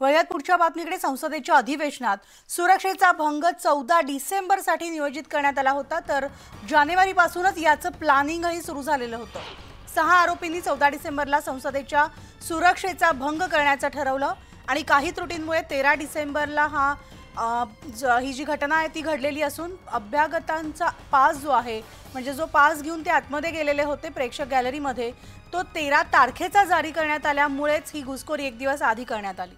वयात पुढच्या बातमीकडे संसदेच्या अधिवेशनात सुरक्षेचा भंग चौदा डिसेंबरसाठी नियोजित करण्यात आला होता तर जानेवारीपासूनच याचं प्लॅनिंगही सुरू झालेलं होतं. सहा आरोपींनी चौदा डिसेंबरला संसदेच्या सुरक्षेचा भंग करण्याचं ठरवलं आणि काही त्रुटींमुळे तेरा डिसेंबरला हा ज- ही जी घटना आहे ती घडलेली असून अभ्यागतांचा पास जो आहे म्हणजे जो पास घेऊन ते आतमध्ये गेलेले होते प्रेक्षक गॅलरीमध्ये तो तेरा तारखेचा जारी करण्यात आल्यामुळेच ही घुसखोरी एक दिवस आधी करण्यात आली.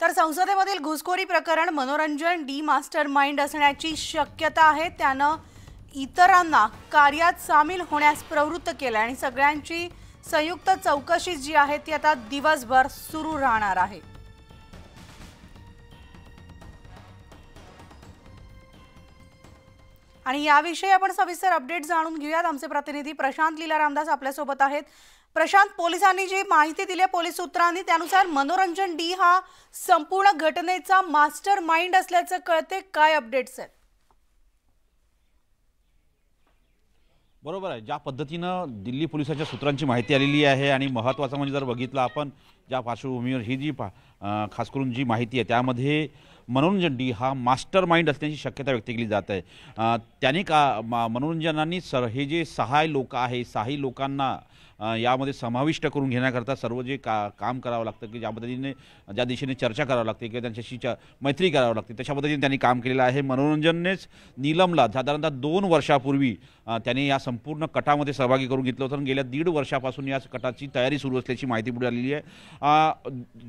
तर संसदेमधील घुसखोरी प्रकरण मनोरंजन डी मास्टर माइंड असण्याची शक्यता आहे. त्यानं इतरांना कार्यात सामील होण्यास प्रवृत्त केलं आणि सगळ्यांची संयुक्त चौकशी जी आहे ती आता दिवसभर सुरू राहणार आहे. आणि याविषयी आपण सविस्तर अपडेट जाणून घेऊयात. आमचे प्रतिनिधी प्रशांत लीला रामदास आपल्यासोबत आहेत. प्रशांत पोलिसांनी जी माहिती दिली आहे पोलीस सूत्रांनी त्यानुसार मनोरंजन डी हा संपूर्ण घटनेचा मास्टर माइंड असल्याचं कळते. काय अपडेट्स आहेत? बरोबर आहे. ज्या पद्धतीनं दिल्ली पोलिसांच्या सूत्रांची माहिती आलेली आहे आणि महत्त्वाचं म्हणजे जर बघितलं आपण ज्या पार्श्वभूमीवर ही जी पा खास करून जी माहिती आहे त्यामध्ये मनोरंजन डी हा मास्टर माइंड असण्याची शक्यता व्यक्त केली जात आहे. त्याने त्यांनी का मा- मनोरंजनाने सर हे जे सहाय लोक आहे सहाही लोकांना यामध्ये समाविष्ट करून घेण्याकरता सर्व जे का काम करावं लागतं की ज्या पद्धतीने ज्या दिशेने चर्चा करावं लागते किंवा त्यांच्याशी च मैत्री करावं लागते तशा पद्धतीने त्यांनी काम केलेलं आहे. मनोरंजननेच नीलमला साधारणतः दोन वर्षापूर्वी त्याने या संपूर्ण कटामध्ये सहभागी करून घेतलं होतं. आणि गेल्या दीड वर्षापासून या कटाची तयारी सुरू असल्याची माहिती पुढे आलेली आहे.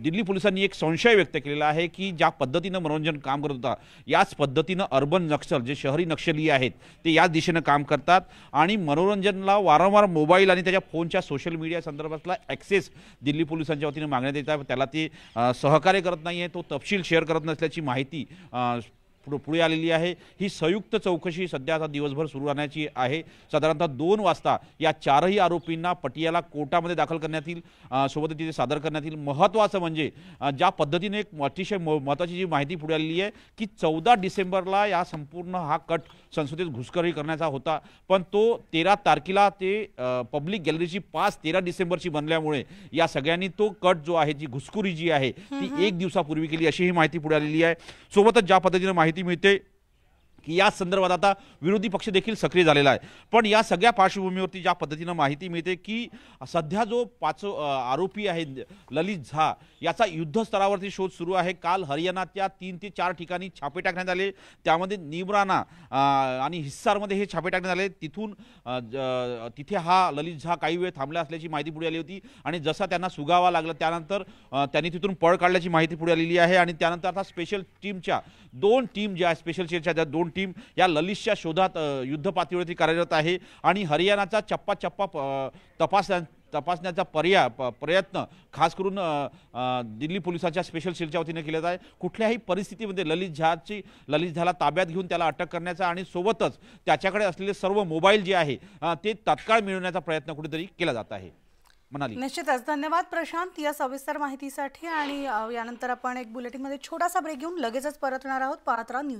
दिल्ली पोलिसांनी एक संशय व्यक्त केलेला आहे की ज्या पद्धतीनं मनोरंजन काम करत होता याच पद्धतीनं अर्बन नक्षल जे शहरी नक्षली आहेत ते याच दिशेनं काम करतात. आणि मनोरंजनला वारंवार मोबाईल आणि त्याच्या फोनच्या सोशल मीडिया संदर्भातला ॲक्सेस दिल्ली पोलिसांच्या वतीने मागण्यात येत आहे. त्याला ते सहकार्य करत नाही आहे तो तपशील शेअर करत नसल्याची माहिती पुढे आलेली आहे. ही संयुक्त चौकशी सध्या आता दिवसभर सुरू राहण्याची आहे. साधारणतः दोन वाजता या चारही आरोपींना पटियाला कोर्टामध्ये दाखल करण्यात येईल. अ, सोबतच तिथे सादर करण्यात येईल. महत्त्वाचं म्हणजे ज्या पद्धतीने एक अतिशय महत्त्वाची जी माहिती पुढे आलेली आहे की चौदा डिसेंबरला या संपूर्ण हा कट संसदेत घुसखोरी करण्याचा होता. पण तो तेरा तारखेला ते पब्लिक गॅलरीची पाच तेरा डिसेंबरची बनल्यामुळे या सगळ्यांनी तो कट जो आहे जी घुसखोरी जी आहे ती एक दिवसापूर्वी केली अशी ही माहिती पुढे आलेली आहे. सोबतच ज्या पद्धतीने माहिती मिळते की या संदर्भात आता विरोधी पक्ष देखील सक्रिय झालेला आहे. पण या सगळ्या पार्श्वभूमीवरती ज्या पद्धतीनं माहिती मिळते की सध्या जो पाच आरोपी आहे ललित झा याचा युद्धस्तरावरती शोध सुरू आहे. काल हरियाणाच्या तीन ते चार ठिकाणी छापे टाकण्यात आले. त्यामध्ये निमराना आणि हिस्सारमध्ये हे छापे टाकण्यात आले. तिथून ज- तिथे हा ललित झा काही वेळ थांबला असल्याची माहिती पुढे आली होती. आणि जसा त्यांना सुगावा लागला त्यानंतर त्यांनी तिथून पळ काढल्याची माहिती पुढे आलेली आहे. आणि त्यानंतर आता स्पेशल टीमच्या दोन टीम ज्या स्पेशल शेअरच्या ज्या दोन टीम या ललितच्या शोधात युद्ध पातळीवरती कार्यरत आहे आणि हरियाणाचा चप्पा चप्पा तपास तपासण्या तपासण्याचा पर्याय प- प्रयत्न खास करून दिल्ली पोलिसांच्या स्पेशल सेलच्या वतीने केला आहे. कुठल्याही परिस्थितीमध्ये ललित झाची ललित झाला ताब्यात घेऊन त्याला अटक करण्याचा आणि सोबतच त्याच्याकडे असलेले सर्व मोबाईल जे आहे ते तात्काळ मिळवण्याचा प्रयत्न कुठेतरी केला जात आहे. म्हणाली निश्चितच. धन्यवाद प्रशांत या सविस्तर माहितीसाठी आणि यानंतर आपण एक बुलेटिनमध्ये छोटासा ब्रेक घेऊन लगेचच परतणार आहोत. पाहत राहा न्यूज.